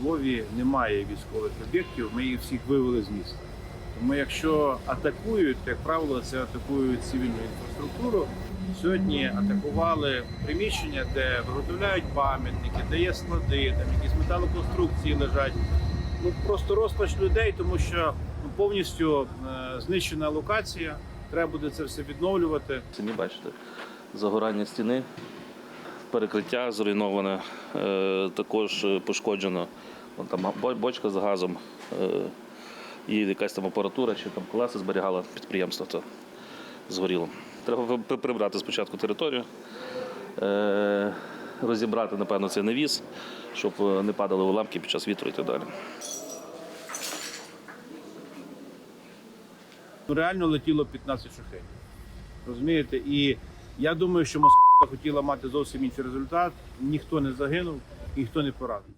Львові немає військових об'єктів, ми їх всіх вивели з міста. Тому якщо атакують, то, як правило, це атакують цивільну інфраструктуру. Сьогодні атакували приміщення, де виготовляють пам'ятники, де є склади, там якісь металоконструкції лежать. Ну просто розпач людей, тому що ну, повністю е, знищена локація. Треба буде це все відновлювати. Самі бачите, загорання стіни, перекриття зруйноване, е, також е, пошкоджено там бочка з газом е, і якась там апаратура чи там колеса зберігала підприємство, то згоріло. Треба прибрати спочатку територію, розібрати, напевно, цей навіс, щоб не падали уламки під час вітру і так далі. Реально летіло 15 шахетів. Розумієте? І я думаю, що Москва хотіла мати зовсім інший результат. Ніхто не загинув, ніхто не поранений.